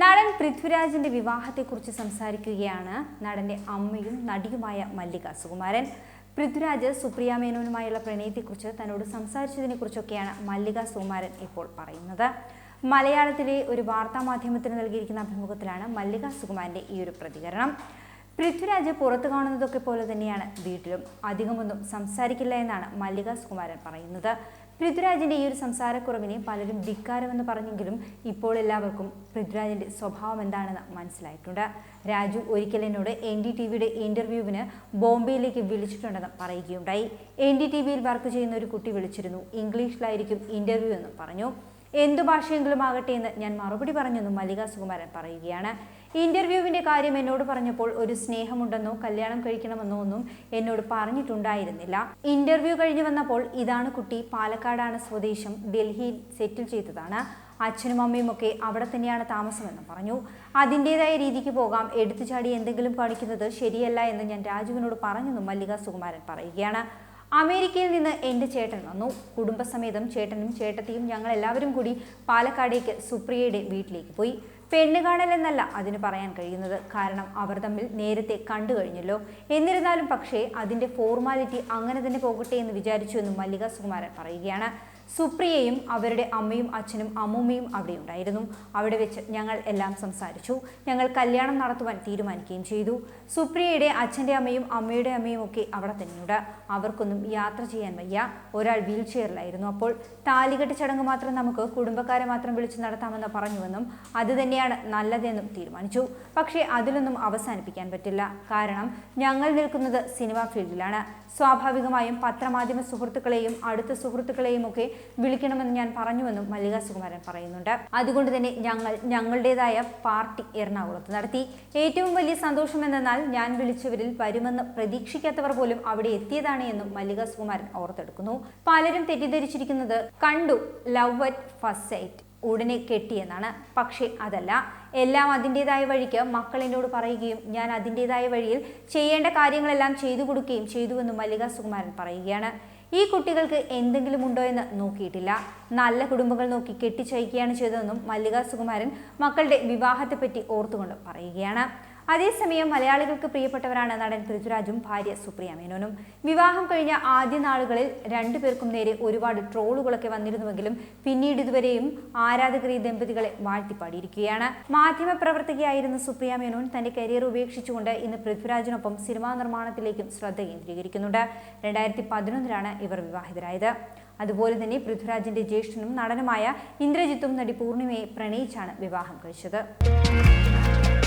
നടൻ പൃഥ്വിരാജിന്റെ വിവാഹത്തെക്കുറിച്ച് സംസാരിക്കുകയാണ് നടന്റെ അമ്മയും നടിയുമായ മല്ലിക സുകുമാരൻ. പൃഥ്വിരാജ് സുപ്രിയ മേനോനുമായുള്ള പ്രണയത്തെക്കുറിച്ച് തന്നോട് സംസാരിച്ചതിനെക്കുറിച്ചൊക്കെയാണ് മല്ലിക സുകുമാരൻ ഇപ്പോൾ പറയുന്നത്. മലയാളത്തിലെ ഒരു വാർത്താ മാധ്യമത്തിന് നൽകിയിരിക്കുന്ന അഭിമുഖത്തിലാണ് മല്ലിക സുകുമാരന്റെ ഈ ഒരു പ്രതികരണം. പൃഥ്വിരാജ് പുറത്തു കാണുന്നതൊക്കെ പോലെ തന്നെയാണ് വീട്ടിലും. അധികമൊന്നും സംസാരിക്കില്ല എന്നാണ് മല്ലിക സുകുമാരൻ പറയുന്നത്. പൃഥ്വിരാജിന്റെ ഈ ഒരു സംസാരക്കുറവിനെ പലരും ധിക്കാരമെന്ന് പറഞ്ഞെങ്കിലും ഇപ്പോൾ എല്ലാവർക്കും പൃഥ്വിരാജിന്റെ സ്വഭാവം എന്താണെന്ന് മനസ്സിലായിട്ടുണ്ട്. രാജു ഒരിക്കൽ എന്നോട് എൻ ഡി ടി വിയുടെ ഇന്റർവ്യൂവിന് ബോംബെയിലേക്ക് വിളിച്ചിട്ടുണ്ടെന്ന് പറയുകയുണ്ടായി. എൻ ഡി ടി വിയിൽ വർക്ക് ചെയ്യുന്ന ഒരു കുട്ടി വിളിച്ചിരുന്നു. ഇംഗ്ലീഷിലായിരിക്കും ഇന്റർവ്യൂ എന്ന് പറഞ്ഞു. എന്തു ഭാഷയെങ്കിലും ആകട്ടെ എന്ന് ഞാൻ മറുപടി പറഞ്ഞെന്നും മല്ലിക സുകുമാരൻ പറയുകയാണ്. ഇന്റർവ്യൂവിന്റെ കാര്യം എന്നോട് പറഞ്ഞപ്പോൾ ഒരു സ്നേഹമുണ്ടെന്നോ കല്യാണം കഴിക്കണമെന്നോ ഒന്നും എന്നോട് പറഞ്ഞിട്ടുണ്ടായിരുന്നില്ല. ഇന്റർവ്യൂ കഴിഞ്ഞു വന്നപ്പോൾ ഇതാണ് കുട്ടി പാലക്കാടാണ് സ്വദേശം ഡൽഹിയിൽ സെറ്റിൽ ചെയ്തതാണ്. അച്ഛനും അമ്മയും ഒക്കെ അവിടെ തന്നെയാണ് താമസമെന്ന് പറഞ്ഞു. അതിന്റെതായ രീതിക്ക് പോകാം എടുത്തുചാടി എന്തെങ്കിലും കാണിക്കുന്നത് ശരിയല്ല എന്ന് ഞാൻ രാജുവിനോട് പറഞ്ഞെന്നും മല്ലിക സുകുമാരൻ പറയുകയാണ്. അമേരിക്കയിൽ നിന്ന് എന്റെ ചേട്ടൻ വന്നു. കുടുംബസമേതം ചേട്ടനും ചേട്ടത്തിയും ഞങ്ങൾ എല്ലാവരും കൂടി പാലക്കാടേക്ക് സുപ്രിയയുടെ വീട്ടിലേക്ക് പോയി. പെണ്ണ് കാണലെന്നല്ല അതിന് പറയാൻ കഴിയുന്നത്. കാരണം അവർ തമ്മിൽ നേരത്തെ കണ്ടു കഴിഞ്ഞല്ലോ. എന്നിരുന്നാലും പക്ഷേ അതിന്റെ ഫോർമാലിറ്റി അങ്ങനെ തന്നെ പോകട്ടെ എന്ന് വിചാരിച്ചു എന്നും മല്ലിക സുകുമാരൻ പറയുകയാണ്. സുപ്രിയയും അവരുടെ അമ്മയും അച്ഛനും അമ്മൂമ്മയും അവിടെ ഉണ്ടായിരുന്നു. അവിടെ വെച്ച് ഞങ്ങൾ എല്ലാം സംസാരിച്ചു. ഞങ്ങൾ കല്യാണം നടത്തുവാൻ തീരുമാനിക്കുകയും ചെയ്തു. സുപ്രിയയുടെ അച്ഛന്റെ അമ്മയും അമ്മയുടെ അമ്മയും ഒക്കെ അവിടെ തന്നെയുണ്ട്. അവർക്കൊന്നും യാത്ര ചെയ്യാൻ വയ്യ. ഒരാൾ വീൽ ചെയറിലായിരുന്നു. അപ്പോൾ താലികെട്ട് ചടങ്ങ് മാത്രം നമുക്ക് കുടുംബക്കാരെ മാത്രം വിളിച്ച് നടത്താമെന്ന് പറഞ്ഞുവെന്നും അത് തന്നെയാണ് നല്ലതെന്നും തീരുമാനിച്ചു. പക്ഷേ അതിലൊന്നും അവസാനിപ്പിക്കാൻ പറ്റില്ല. കാരണം ഞങ്ങൾ നിൽക്കുന്നത് സിനിമാ ഫീൽഡിലാണ്. സ്വാഭാവികമായും പത്രമാധ്യമ സുഹൃത്തുക്കളെയും അടുത്ത സുഹൃത്തുക്കളെയും ഒക്കെ വിളിക്കണമെന്ന് ഞാൻ പറഞ്ഞുവെന്നും മല്ലിക സുകുമാരൻ പറയുന്നുണ്ട്. അതുകൊണ്ട് തന്നെ ഞങ്ങൾ ഞങ്ങളുടേതായ പാർട്ടി എറണാകുളത്ത് നടത്തി. ഏറ്റവും വലിയ സന്തോഷം എന്തെന്നാൽ ഞാൻ വിളിച്ചവരിൽ വരുമെന്ന് പ്രതീക്ഷിക്കാത്തവർ പോലും അവിടെ എത്തിയതാണ് എന്നും മല്ലിക സുകുമാരൻ ഓർത്തെടുക്കുന്നു. പലരും തെറ്റിദ്ധരിച്ചിരിക്കുന്നത് കണ്ടു ലവ് അറ്റ് ഫസ്റ്റ് സൈറ്റ് ഉടനെ കെട്ടിയെന്നാണ്. പക്ഷേ അതല്ല എല്ലാം അതിന്റെതായ വഴിക്ക് മക്കൾ എന്നോട് പറയുകയും ഞാൻ അതിന്റെതായ വഴിയിൽ ചെയ്യേണ്ട കാര്യങ്ങളെല്ലാം ചെയ്തു കൊടുക്കുകയും ചെയ്തുവെന്നും മല്ലിക സുകുമാരൻ പറയുകയാണ്. ഈ കുട്ടികൾക്ക് എന്തെങ്കിലും ഉണ്ടോ എന്ന് നോക്കിയിട്ടില്ല. നല്ല കുടുംബങ്ങൾ നോക്കി കെട്ടിച്ചയക്കുകയാണ് ചെയ്തതെന്നും മല്ലിക സുകുമാരൻ മക്കളുടെ വിവാഹത്തെപ്പറ്റി ഓർത്തുകൊണ്ട് പറയുകയാണ്. അതേസമയം മലയാളികൾക്ക് പ്രിയപ്പെട്ടവരാണ് നടൻ പൃഥ്വിരാജും ഭാര്യ സുപ്രിയ മേനോനും. വിവാഹം കഴിഞ്ഞ ആദ്യ നാളുകളിൽ രണ്ടുപേർക്കും നേരെ ഒരുപാട് ട്രോളുകളൊക്കെ വന്നിരുന്നുവെങ്കിലും പിന്നീട് ഇതുവരെയും ആരാധകർ ഈ ദമ്പതികളെ വാഴ്ത്തിപ്പാടിയിരിക്കുകയാണ്. മാധ്യമപ്രവർത്തകയായിരുന്ന സുപ്രിയ മേനോൻ തന്റെ കരിയർ ഉപേക്ഷിച്ചുകൊണ്ട് ഇന്ന് പൃഥ്വിരാജിനൊപ്പം സിനിമാ നിർമ്മാണത്തിലേക്കും ശ്രദ്ധ കേന്ദ്രീകരിക്കുന്നുണ്ട്. രണ്ടായിരത്തി പതിനൊന്നിലാണ് ഇവർ വിവാഹിതരായത്. അതുപോലെ തന്നെ പൃഥ്വിരാജിന്റെ ജ്യേഷ്ഠനും നടനുമായ ഇന്ദ്രജിത്തും നടി പൂർണിമയെ പ്രണയിച്ചാണ് വിവാഹം കഴിച്ചത്.